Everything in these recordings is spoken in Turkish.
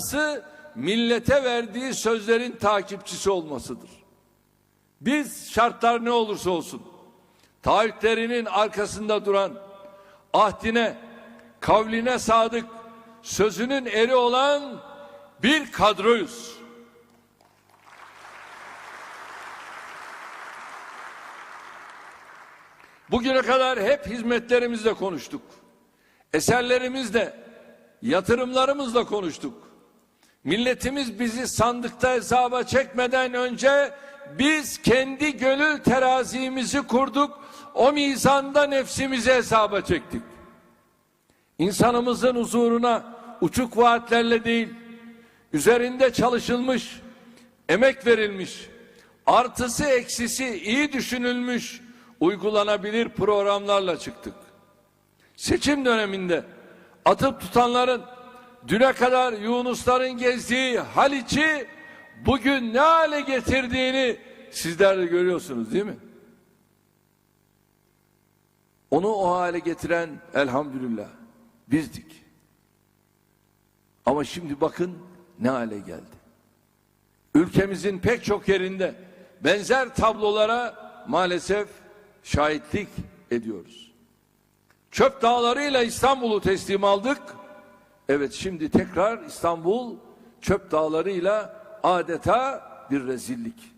iddiası millete verdiği sözlerin takipçisi olmasıdır. Biz şartlar ne olursa olsun taahhütlerinin arkasında duran ahdine, kavline sadık, sözünün eri olan bir kadroyuz. Bugüne kadar hep hizmetlerimizle konuştuk. Eserlerimizle, yatırımlarımızla konuştuk. Milletimiz bizi sandıkta hesaba çekmeden önce biz kendi gönül terazimizi kurduk. O mizanda nefsimizi hesaba çektik. İnsanımızın huzuruna uçuk vaatlerle değil, üzerinde çalışılmış, emek verilmiş, artısı eksisi iyi düşünülmüş, uygulanabilir programlarla çıktık. Seçim döneminde atıp tutanların düne kadar Yunusların gezdiği Haliç'i bugün ne hale getirdiğini sizler de görüyorsunuz değil mi? Onu o hale getiren elhamdülillah bizdik. Ama şimdi bakın ne hale geldi. Ülkemizin pek çok yerinde benzer tablolara maalesef şahitlik ediyoruz. Çöp dağlarıyla İstanbul'u teslim aldık. Evet şimdi tekrar İstanbul çöp dağlarıyla adeta bir rezillik.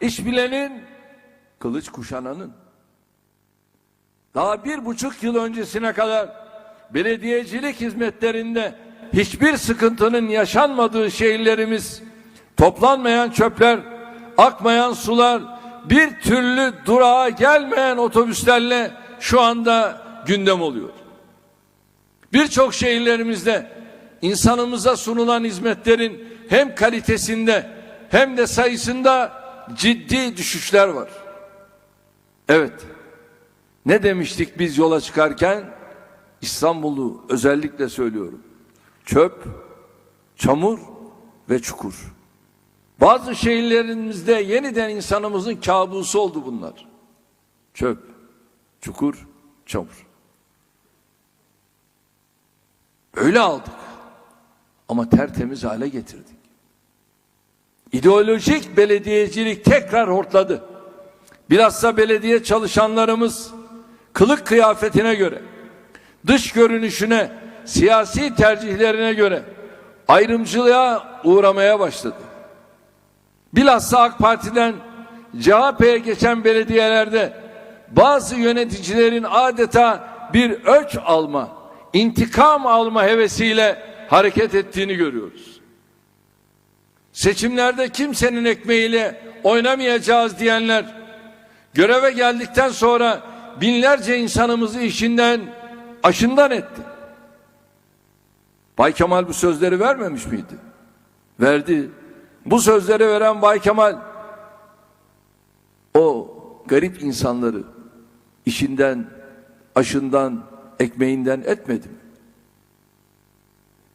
İş bilenin, kılıç kuşananın. Daha bir buçuk yıl öncesine kadar belediyecilik hizmetlerinde hiçbir sıkıntının yaşanmadığı şehirlerimiz, toplanmayan çöpler, akmayan sular, bir türlü durağa gelmeyen otobüslerle şu anda gündem oluyor. Birçok şehirlerimizde insanımıza sunulan hizmetlerin hem kalitesinde hem de sayısında ciddi düşüşler var. Evet. Ne demiştik biz yola çıkarken? İstanbul'u özellikle söylüyorum. Çöp, çamur ve çukur. Bazı şehirlerimizde yeniden insanımızın kabusu oldu bunlar. Çöp, çukur, çamur. Öyle aldık. Ama tertemiz hale getirdik. İdeolojik belediyecilik tekrar hortladı. Bilhassa belediye çalışanlarımız kılık kıyafetine göre, dış görünüşüne, siyasi tercihlerine göre ayrımcılığa uğramaya başladı. Bilhassa AK Parti'den CHP'ye geçen belediyelerde bazı yöneticilerin adeta bir ölç alma, intikam alma hevesiyle hareket ettiğini görüyoruz. Seçimlerde kimsenin ekmeğiyle oynamayacağız diyenler göreve geldikten sonra binlerce insanımızı işinden aşından etti. Bay Kemal bu sözleri vermemiş miydi? Verdi. Bu sözleri veren Bay Kemal o garip insanları işinden, aşından, ekmeğinden etmedi mi?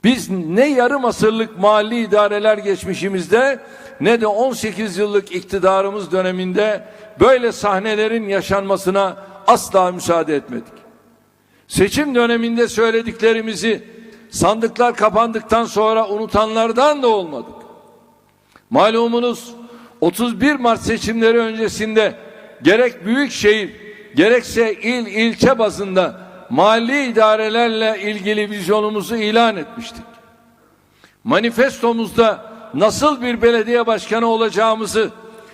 Biz ne yarım asırlık mali idareler geçmişimizde ne de 18 yıllık iktidarımız döneminde böyle sahnelerin yaşanmasına asla müsaade etmedik. Seçim döneminde söylediklerimizi sandıklar kapandıktan sonra unutanlardan da olmadık. Malumunuz 31 Mart seçimleri öncesinde gerek büyük şehir gerekse il ilçe bazında mali idarelerle ilgili vizyonumuzu ilan etmiştik. Manifestomuzda nasıl bir belediye başkanı olacağımızı,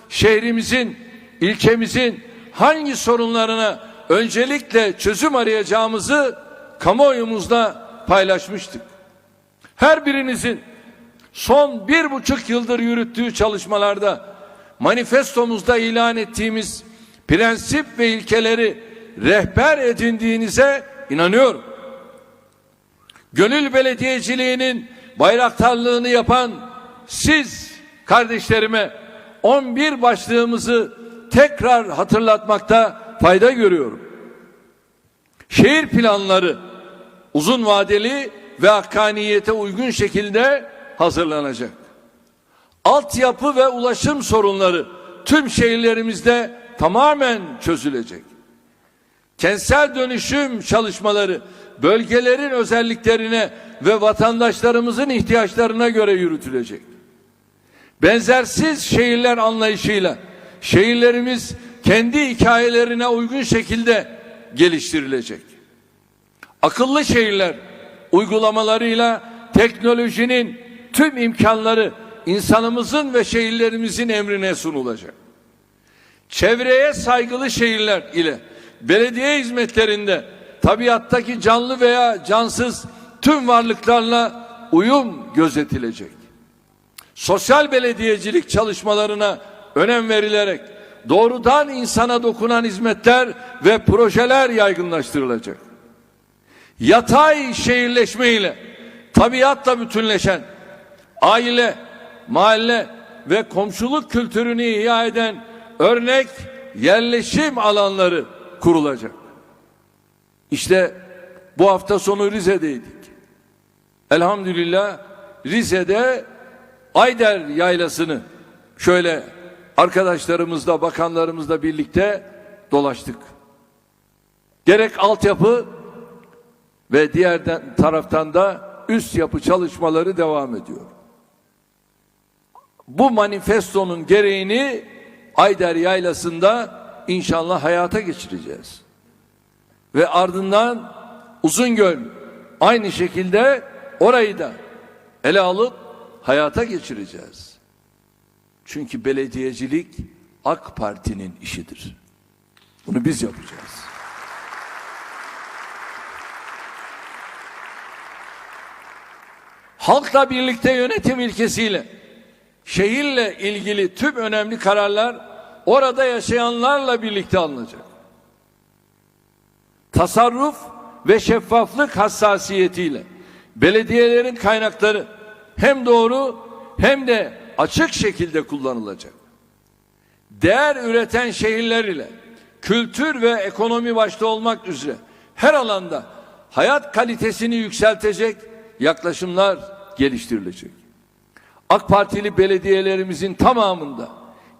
şehrimizin, ilçemizin hangi sorunlarına öncelikle çözüm arayacağımızı kamuoyumuzda paylaşmıştık. Her birinizin son bir buçuk yıldır yürüttüğü çalışmalarda manifestomuzda ilan ettiğimiz prensip ve ilkeleri rehber edindiğinize inanıyorum. Gönül belediyeciliğinin bayraktarlığını yapan siz kardeşlerime 11 başlığımızı tekrar hatırlatmakta fayda görüyorum. Şehir planları uzun vadeli ve hakkaniyete uygun şekilde hazırlanacak. Altyapı ve ulaşım sorunları tüm şehirlerimizde tamamen çözülecek. Kentsel dönüşüm çalışmaları bölgelerin özelliklerine ve vatandaşlarımızın ihtiyaçlarına göre yürütülecek. Benzersiz şehirler anlayışıyla şehirlerimiz kendi hikayelerine uygun şekilde geliştirilecek. Akıllı şehirler uygulamalarıyla teknolojinin tüm imkanları insanımızın ve şehirlerimizin emrine sunulacak. Çevreye saygılı şehirler ile belediye hizmetlerinde tabiattaki canlı veya cansız tüm varlıklarla uyum gözetilecek. Sosyal belediyecilik çalışmalarına önem verilerek doğrudan insana dokunan hizmetler ve projeler yaygınlaştırılacak. Yatay şehirleşme ile tabiatla bütünleşen aile, mahalle ve komşuluk kültürünü ihya eden örnek yerleşim alanları kurulacak. İşte bu hafta sonu Rize'deydik. Elhamdülillah Rize'de Ayder Yaylası'nı şöyle arkadaşlarımızla, bakanlarımızla birlikte dolaştık. Gerek altyapı ve diğer taraftan da üst yapı çalışmaları devam ediyor. Bu manifestonun gereğini Ayder Yaylası'nda inşallah hayata geçireceğiz. Ve ardından Uzungöl aynı şekilde orayı da ele alıp hayata geçireceğiz. Çünkü belediyecilik AK Parti'nin işidir. Bunu biz yapacağız. Halkla birlikte yönetim ilkesiyle şehirle ilgili tüm önemli kararlar orada yaşayanlarla birlikte alınacak. Tasarruf ve şeffaflık hassasiyetiyle belediyelerin kaynakları hem doğru hem de açık şekilde kullanılacak. Değer üreten şehirler ile kültür ve ekonomi başta olmak üzere her alanda hayat kalitesini yükseltecek yaklaşımlar geliştirilecek. AK Partili belediyelerimizin tamamında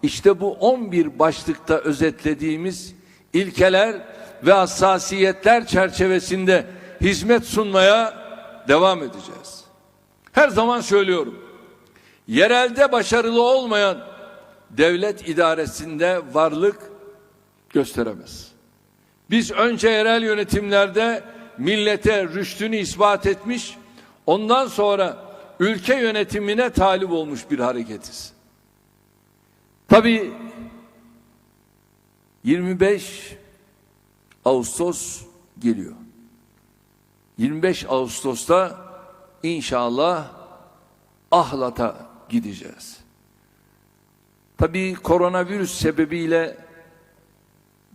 işte bu 11 başlıkta özetlediğimiz ilkeler ve hassasiyetler çerçevesinde hizmet sunmaya devam edeceğiz. Her zaman söylüyorum. Yerelde başarılı olmayan devlet idaresinde varlık gösteremez. Biz önce yerel yönetimlerde millete rüştünü ispat etmiş, ondan sonra ülke yönetimine talip olmuş bir hareketiz. Tabi 25 Ağustos geliyor. 25 Ağustos'ta inşallah Ahlat'a gideceğiz. Tabi koronavirüs sebebiyle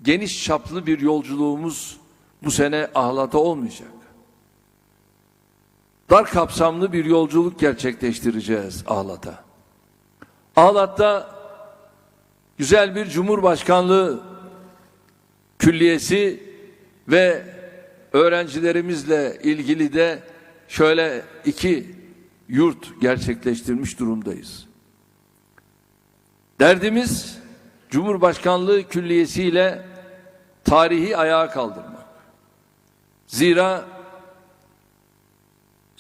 geniş çaplı bir yolculuğumuz bu sene Ahlat'a olmayacak. Dar kapsamlı bir yolculuk gerçekleştireceğiz Ahlat'a. Ahlat'ta güzel bir cumhurbaşkanlığı külliyesi ve öğrencilerimizle ilgili de şöyle iki yurt gerçekleştirmiş durumdayız. Derdimiz Cumhurbaşkanlığı külliyesiyle tarihi ayağa kaldırmak. Zira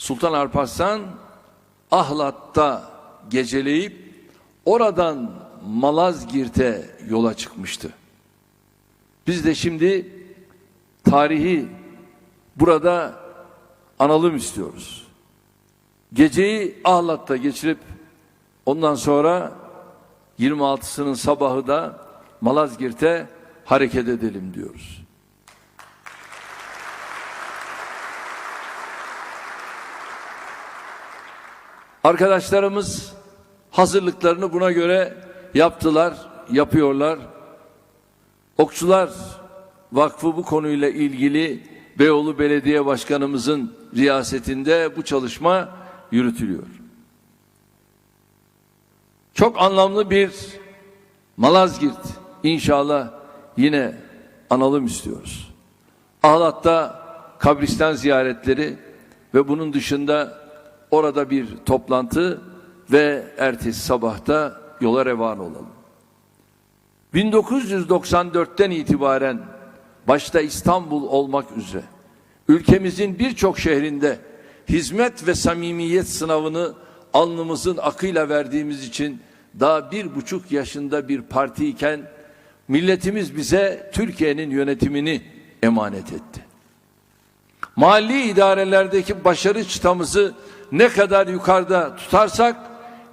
Sultan Alparslan Ahlat'ta geceleyip oradan Malazgirt'e yola çıkmıştı. Biz de şimdi tarihi burada analım istiyoruz. Geceyi Ahlat'ta geçirip ondan sonra 26'sının sabahı da Malazgirt'e hareket edelim diyoruz. Arkadaşlarımız hazırlıklarını buna göre yaptılar, yapıyorlar. Okçular Vakfı bu konuyla ilgili Beyoğlu Belediye Başkanımızın riyasetinde bu çalışma yürütülüyor. Çok anlamlı bir Malazgirt inşallah yine analım istiyoruz. Ahlat'ta kabristan ziyaretleri ve bunun dışında orada bir toplantı ve ertesi sabahta yola revan olalım. 1994'ten itibaren başta İstanbul olmak üzere ülkemizin birçok şehrinde hizmet ve samimiyet sınavını alnımızın akıyla verdiğimiz için daha bir buçuk yaşında bir partiyken milletimiz bize Türkiye'nin yönetimini emanet etti. Mali idarelerdeki başarı çıtamızı ne kadar yukarıda tutarsak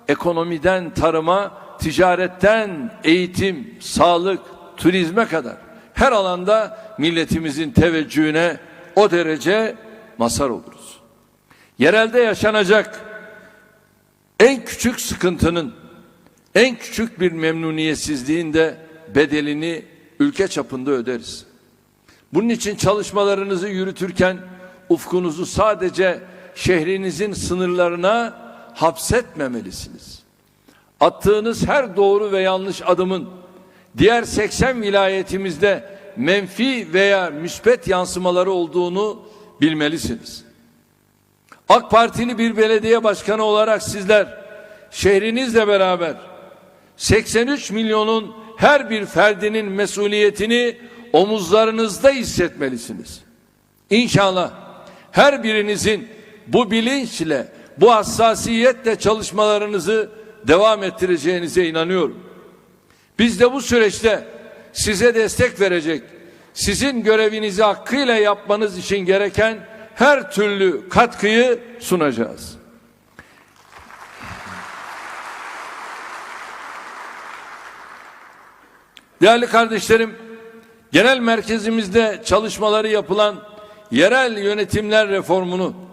ekonomiden tarıma, ticaretten eğitim, sağlık, turizme kadar her alanda milletimizin teveccühüne o derece mazhar oluruz. Yerelde yaşanacak en küçük sıkıntının, en küçük bir memnuniyetsizliğin de bedelini ülke çapında öderiz. Bunun için çalışmalarınızı yürütürken ufkunuzu sadece şehrinizin sınırlarına hapsetmemelisiniz. Attığınız her doğru ve yanlış adımın diğer 80 vilayetimizde menfi veya müspet yansımaları olduğunu bilmelisiniz. AK Partili bir belediye başkanı olarak sizler şehrinizle beraber 83 milyonun her bir ferdinin mesuliyetini omuzlarınızda hissetmelisiniz. İnşallah her birinizin bu bilinçle, bu hassasiyetle çalışmalarınızı devam ettireceğinize inanıyorum. Biz de bu süreçte size destek verecek, sizin görevinizi hakkıyla yapmanız için gereken her türlü katkıyı sunacağız. Değerli kardeşlerim, genel merkezimizde çalışmaları yapılan yerel yönetimler reformunu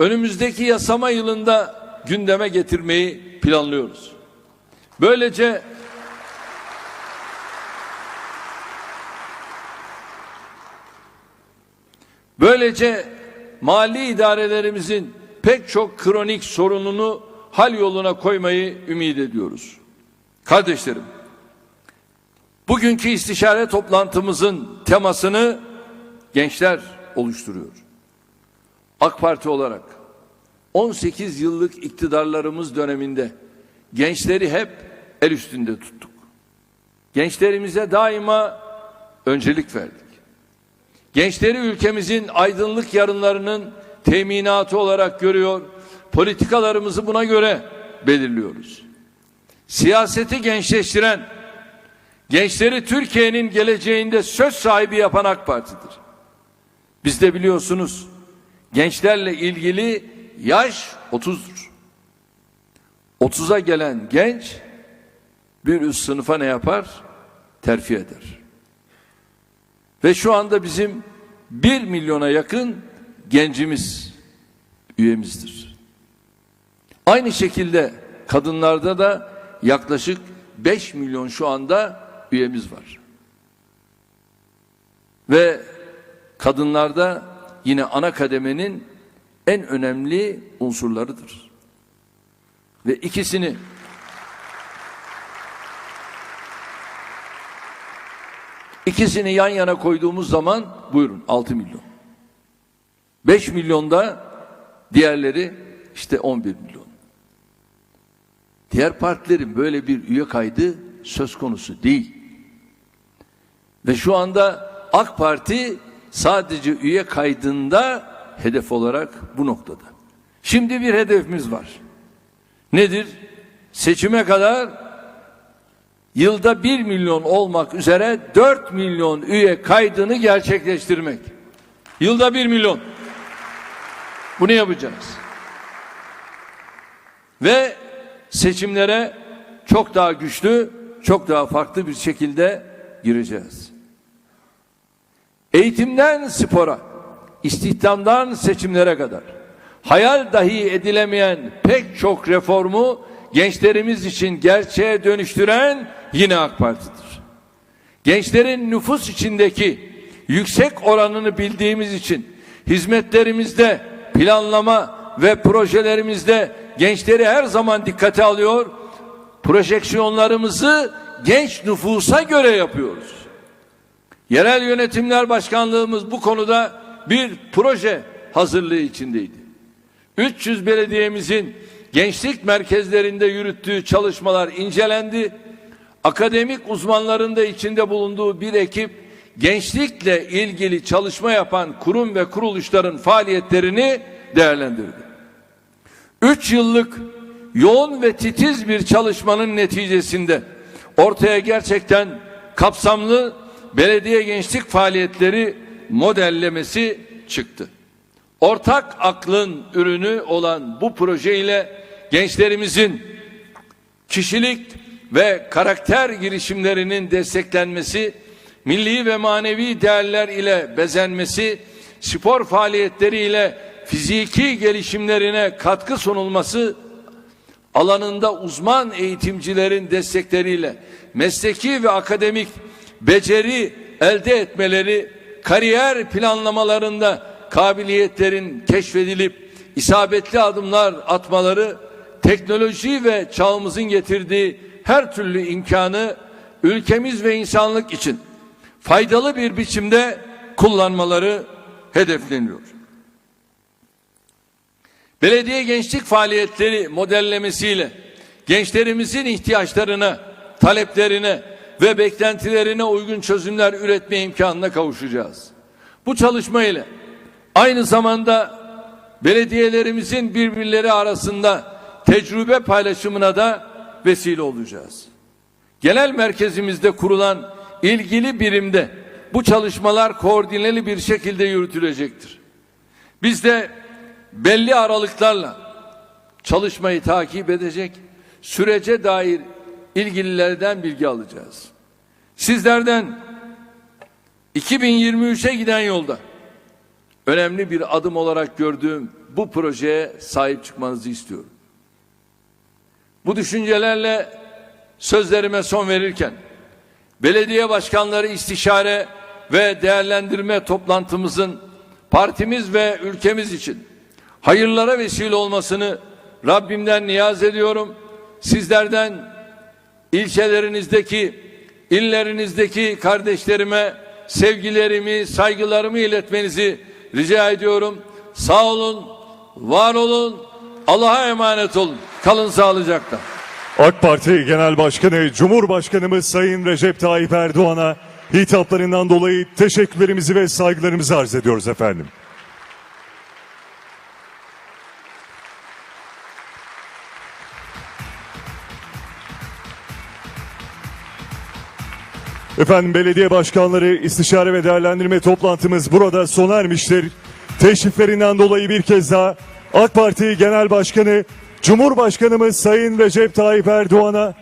önümüzdeki yasama yılında gündeme getirmeyi planlıyoruz. Böylece Böylece mali idarelerimizin pek çok kronik sorununu hal yoluna koymayı ümit ediyoruz. Kardeşlerim, bugünkü istişare toplantımızın temasını gençler oluşturuyor. AK Parti olarak 18 yıllık iktidarlarımız döneminde gençleri hep el üstünde tuttuk. Gençlerimize daima öncelik verdik. Gençleri ülkemizin aydınlık yarınlarının teminatı olarak görüyor. Politikalarımızı buna göre belirliyoruz. Siyaseti gençleştiren, gençleri Türkiye'nin geleceğinde söz sahibi yapan AK Parti'dir. Biz de biliyorsunuz gençlerle ilgili yaş 30'dur. 30'a gelen genç bir üst sınıfa ne yapar? Terfi eder. Ve şu anda bizim bir milyona yakın gencimiz üyemizdir. Aynı şekilde kadınlarda da yaklaşık 5 milyon şu anda üyemiz var. Ve kadınlarda yine ana kademenin en önemli unsurlarıdır. Ve ikisini İkisini yan yana koyduğumuz zaman buyurun 6 milyon. 5 milyonda diğerleri işte 11 milyon. Diğer partilerin böyle bir üye kaydı söz konusu değil. Ve şu anda AK Parti sadece üye kaydında hedef olarak bu noktada. Şimdi bir hedefimiz var. Nedir? Seçime kadar yılda 1 milyon olmak üzere 4 milyon üye kaydını gerçekleştirmek. Yılda 1 milyon. Bunu yapacağız. Ve seçimlere çok daha güçlü, çok daha farklı bir şekilde gireceğiz. Eğitimden spora, istihdamdan seçimlere kadar hayal dahi edilemeyen pek çok reformu gençlerimiz için gerçeğe dönüştüren yine AK Parti'dir. Gençlerin nüfus içindeki yüksek oranını bildiğimiz için hizmetlerimizde planlama ve projelerimizde gençleri her zaman dikkate alıyor. Projeksiyonlarımızı genç nüfusa göre yapıyoruz. Yerel Yönetimler Başkanlığımız bu konuda bir proje hazırlığı içindeydi. 300 belediyemizin gençlik merkezlerinde yürüttüğü çalışmalar incelendi. Akademik uzmanların da içinde bulunduğu bir ekip gençlikle ilgili çalışma yapan kurum ve kuruluşların faaliyetlerini değerlendirdi. Üç yıllık yoğun ve titiz bir çalışmanın neticesinde ortaya gerçekten kapsamlı belediye gençlik faaliyetleri modellemesi çıktı. Ortak aklın ürünü olan bu proje ile gençlerimizin kişilik ve karakter girişimlerinin desteklenmesi, milli ve manevi değerler ile bezenmesi, spor faaliyetleri ile fiziki gelişimlerine katkı sunulması alanında uzman eğitimcilerin destekleriyle mesleki ve akademik beceri elde etmeleri, kariyer planlamalarında kabiliyetlerin keşfedilip isabetli adımlar atmaları, teknoloji ve çağımızın getirdiği her türlü imkanı ülkemiz ve insanlık için faydalı bir biçimde kullanmaları hedefleniyor. Belediye gençlik faaliyetleri modellemesiyle gençlerimizin ihtiyaçlarına, taleplerine ve beklentilerine uygun çözümler üretme imkanına kavuşacağız. Bu çalışma ile aynı zamanda belediyelerimizin birbirleri arasında tecrübe paylaşımına da vesile olacağız. Genel merkezimizde kurulan ilgili birimde bu çalışmalar koordineli bir şekilde yürütülecektir. Biz de belli aralıklarla çalışmayı takip edecek, sürece dair ilgililerden bilgi alacağız. Sizlerden 2023'e giden yolda önemli bir adım olarak gördüğüm bu projeye sahip çıkmanızı istiyorum. Bu düşüncelerle sözlerime son verirken belediye başkanları istişare ve değerlendirme toplantımızın partimiz ve ülkemiz için hayırlara vesile olmasını Rabbimden niyaz ediyorum. Sizlerden ilçelerinizdeki, illerinizdeki kardeşlerime sevgilerimi, saygılarımı iletmenizi rica ediyorum. Sağ olun, var olun, Allah'a emanet olun. Kalın sağlıcakla. AK Parti Genel Başkanı Cumhurbaşkanımız Sayın Recep Tayyip Erdoğan'a hitaplarından dolayı teşekkürlerimizi ve saygılarımızı arz ediyoruz efendim. Efendim belediye başkanları istişare ve değerlendirme toplantımız burada sona ermiştir. Teşriflerinden dolayı bir kez daha AK Parti Genel Başkanı Cumhurbaşkanımız Sayın Recep Tayyip Erdoğan'a